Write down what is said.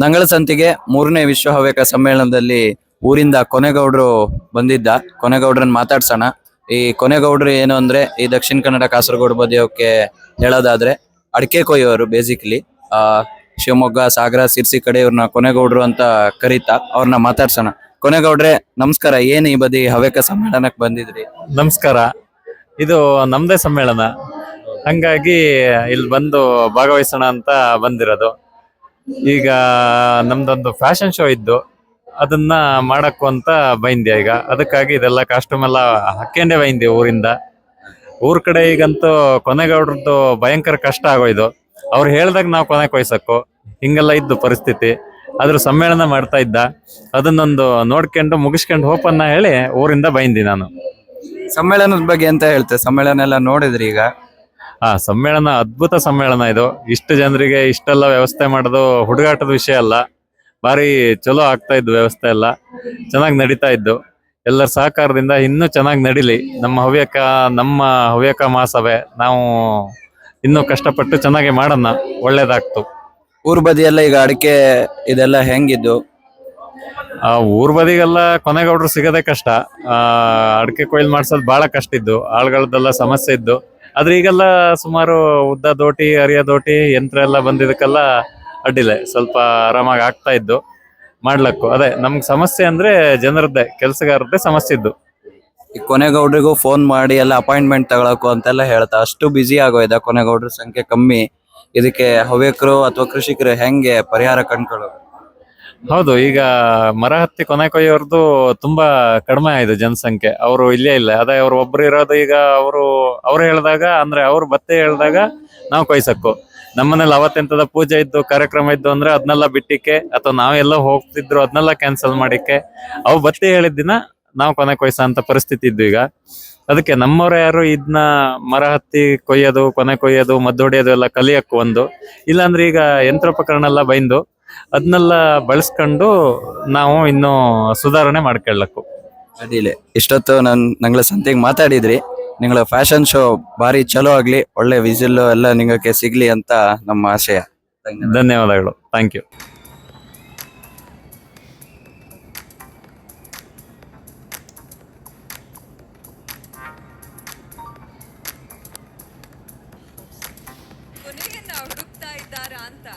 ನಂಗಳ ಸಂತಿಗೆ ಮೂರನೇ ವಿಶ್ವ ಹವ್ಯಕ ಸಮ್ಮೇಳನದಲ್ಲಿ ಊರಿಂದ ಕೊನೆಗೌಡ್ರು ಬಂದಿದ್ದ. ಕೊನೆಗೌಡ್ರನ್ನ ಮಾತಾಡ್ಸೋಣ. ಈ ಕೊನೆಗೌಡ್ರು ಏನು ಅಂದ್ರೆ ಈ ದಕ್ಷಿಣ ಕನ್ನಡ ಕಾಸರಗೋಡು ಬದಿಯೋಕೆ ಹೇಳೋದಾದ್ರೆ ಅಡಿಕೆ ಕೊಯ್ಯೋರು ಬೇಸಿಕಲಿ ಆ, ಶಿವಮೊಗ್ಗ, ಸಾಗರ, ಸಿರ್ಸಿ ಕಡೆ ಇವ್ರನ್ನ ಕೊನೆಗೌಡ್ರು ಅಂತ ಕರೀತಾ ಅವ್ರನ್ನ ಮಾತಾಡ್ಸೋಣ. ಕೊನೆಗೌಡ್ರೆ, ನಮಸ್ಕಾರ. ಏನ್ ಈ ಬದಿ ಹವ್ಯಕ ಸಮ್ಮೇಳನಕ್ಕೆ ಬಂದಿದ್ರಿ? ನಮಸ್ಕಾರ. ಇದು ನಮ್ದೇ ಸಮ್ಮೇಳನ. ಹಂಗಾಗಿ ಇಲ್ಲಿ ಬಂದು ಭಾಗವಹಿಸೋಣ ಅಂತ ಬಂದಿರೋದು. ಈಗ ನಮ್ದೊಂದು ಫ್ಯಾಷನ್ ಶೋ ಇದ್ದು, ಅದನ್ನ ಮಾಡಕ್ಕು ಅಂತ ಬೈಂದೆ ಈಗ. ಅದಕ್ಕಾಗಿ ಇದೆಲ್ಲ ಕಾಸ್ಟ್ಯೂಮ್ ಎಲ್ಲ ಹಾಕೊಂಡೇ ಬೈಂದೆ ಊರಿಂದ. ಊರ್ ಕಡೆ ಈಗಂತೂ ಕೊನೆಗೌಡ್ರದ್ದು ಭಯಂಕರ ಕಷ್ಟ ಆಗೋಯ್ದು. ಅವ್ರು ಹೇಳ್ದಾಗ ನಾವು ಕೊನೆ ಕೊಯ್ಸಕ್ಕು ಹಿಂಗೆಲ್ಲ ಇದ್ದು ಪರಿಸ್ಥಿತಿ. ಅದ್ರ ಸಮ್ಮೇಳನ ಮಾಡ್ತಾ ಇದ್ದ. ಅದನ್ನೊಂದು ನೋಡ್ಕೊಂಡು ಮುಗಿಸ್ಕೊಂಡು ಹೋಪನ್ನ ಹೇಳಿ ಊರಿಂದ ಬೈಂದಿ ನಾನು. ಸಮ್ಮೇಳನದ ಬಗ್ಗೆ ಅಂತ ಹೇಳ್ತೆ ಸಮ್ಮೇಳನ ಎಲ್ಲ ನೋಡಿದ್ರಿ ಈಗ? ಆ ಸಮ್ಮೇಳನ ಅದ್ಭುತ ಸಮ್ಮೇಳನ ಇದು. ಇಷ್ಟು ಜನರಿಗೆ ಇಷ್ಟೆಲ್ಲ ವ್ಯವಸ್ಥೆ ಮಾಡೋದು ಹುಡುಗಾಟದ ವಿಷಯ ಅಲ್ಲ. ಭಾರಿ ಚಲೋ ಆಗ್ತಾ ಇದ್ದು ವ್ಯವಸ್ಥೆ ಎಲ್ಲ. ಚೆನ್ನಾಗಿ ನಡೀತಾ ಇದ್ದು. ಎಲ್ಲರ ಸಹಕಾರದಿಂದ ಇನ್ನೂ ಚೆನ್ನಾಗಿ ನಡೀಲಿ. ನಮ್ಮ ಹವ್ಯಕ ನಮ್ಮ ಹವ್ಯಕ ಮಹಾಸಭೆ ನಾವು ಇನ್ನೂ ಕಷ್ಟಪಟ್ಟು ಚೆನ್ನಾಗಿ ಮಾಡೋಣ. ಒಳ್ಳೇದಾಗ್ತು. ಊರ್ ಬದಿಯೆಲ್ಲ ಈಗ ಅಡಿಕೆ ಇದೆಲ್ಲ ಹೆಂಗಿದ್ದು? ಆ ಊರ್ ಬದಿಗೆಲ್ಲ ಕೊನೆಗೌಡ್ರು ಸಿಗೋದೇ ಕಷ್ಟ. ಆ ಅಡಿಕೆ ಕೊಯ್ಲು ಮಾಡ್ಸೋದು ಬಹಳ ಕಷ್ಟ ಇದ್ದು. ಆಳ್ಗಳದೆಲ್ಲ ಸಮಸ್ಯೆ ಇದ್ದು. ಆದ್ರೆ ಈಗೆಲ್ಲ ಸುಮಾರು ಉದ್ದ ದೋಟಿ, ಅರಿಯ ದೋಟಿ, ಯಂತ್ರ ಎಲ್ಲ ಬಂದಿದ್ದಕ್ಕೆಲ್ಲ ಅಡ್ಡಿಲ್ಲ. ಸ್ವಲ್ಪ ಆರಾಮಾಗಿ ಆಗ್ತಾ ಇದ್ದು ಮಾಡ್ಲಕ್ಕು. ಅದೇ, ನಮ್ಗೆ ಸಮಸ್ಯೆ ಅಂದ್ರೆ ಜನರದ್ದೇ, ಕೆಲಸಗಾರದ್ದೇ ಸಮಸ್ಯೆ ಇದ್ದು. ಈ ಕೊನೆಗೌಡ್ರಿಗೂ ಫೋನ್ ಮಾಡಿ ಎಲ್ಲ ಅಪಾಯಿಂಟ್ಮೆಂಟ್ ತಗೊಳಕು ಅಂತೆಲ್ಲ ಹೇಳ್ತಾ, ಅಷ್ಟು ಬ್ಯುಸಿ ಆಗೋಯ್ದ ಕೊನೆಗೌಡ್ರ ಸಂಖ್ಯೆ ಕಮ್ಮಿ. ಇದಕ್ಕೆ ಹವ್ಯಕರು ಅಥವಾ ಕೃಷಿಕರು ಹೆಂಗೆ ಪರಿಹಾರ ಕಂಡ್ಕೊಳ್ಳೋದು? ಹೌದು, ಈಗ ಮರ ಹತ್ತಿ ಕೊನೆ ಕೊಯ್ಯೋರ್ದು ತುಂಬಾ ಕಡಿಮೆ ಆಯ್ತು ಜನಸಂಖ್ಯೆ. ಅವರು ಇಲ್ಲೇ ಇಲ್ಲ. ಅದೇ ಅವ್ರು ಒಬ್ರು ಇರೋದು ಈಗ ಅವರು, ಅವ್ರು ಹೇಳಿದಾಗ, ಅಂದ್ರೆ ಅವ್ರು ಬತ್ತೆ ಹೇಳಿದಾಗ ನಾವು ಕೊಯ್ಸಕ್ಕು ನಮ್ಮನೇಲಿ ಅವತ್ತೆಂತದ ಪೂಜೆ ಇದ್ದು, ಕಾರ್ಯಕ್ರಮ ಇದ್ದು ಅಂದ್ರೆ ಅದನ್ನೆಲ್ಲ ಬಿಟ್ಟಿಕ್ಕೆ, ಅಥವಾ ನಾವೆಲ್ಲ ಹೋಗ್ತಿದ್ರು ಅದನ್ನೆಲ್ಲ ಕ್ಯಾನ್ಸಲ್ ಮಾಡಿಕ್ಕೆ, ಅವು ಬತ್ತೆ ಹೇಳಿದ ದಿನ ನಾವು ಕೊನೆ ಕೊಯ್ಸ ಅಂತ ಪರಿಸ್ಥಿತಿ ಇದ್ದು ಈಗ. ಅದಕ್ಕೆ ನಮ್ಮವ್ರು ಯಾರು ಇದನ್ನ ಮರ ಹತ್ತಿ ಕೊಯ್ಯೋದು, ಕೊನೆ ಕೊಯ್ಯೋದು, ಮದ್ದು ಹೊಡೆಯೋದು ಎಲ್ಲ ಕಲಿಯಕ್ಕೂ ಒಂದು. ಇಲ್ಲಾಂದ್ರೆ ಈಗ ಯಂತ್ರೋಪಕರಣ ಎಲ್ಲ ಬೈಂದು ಅದನ್ನೆಲ್ಲ ಬಳಸ್ಕೊಂಡು ನಾವು ಇನ್ನು ಸುಧಾರಣೆ ಮಾಡ್ಕೊಳ್ಳಕ್ಕು ಅದಿಲ್ಲ ಇಷ್ಟೊತ್ತು ನನ್ ನಂಗಳ ಸಂತೆಗೆ ಮಾತಾಡಿದ್ರಿ. ನಿಂಗಳ ಫ್ಯಾಷನ್ ಶೋ ಭಾರಿ ಚಲೋ ಆಗ್ಲಿ ಒಳ್ಳೆ ವಿಜಿಲ್ ಎಲ್ಲ ನಿಂಗಕ್ಕೆ ಸಿಗ್ಲಿ ಅಂತ ನಮ್ಮ ಆಶಯ. ಧನ್ಯವಾದಗಳು. Thank you. ಕೊನೆಯನ್ನ ಹುಡುಕ್ತಾ ಇದ್ದಾರಾ ಅಂತ.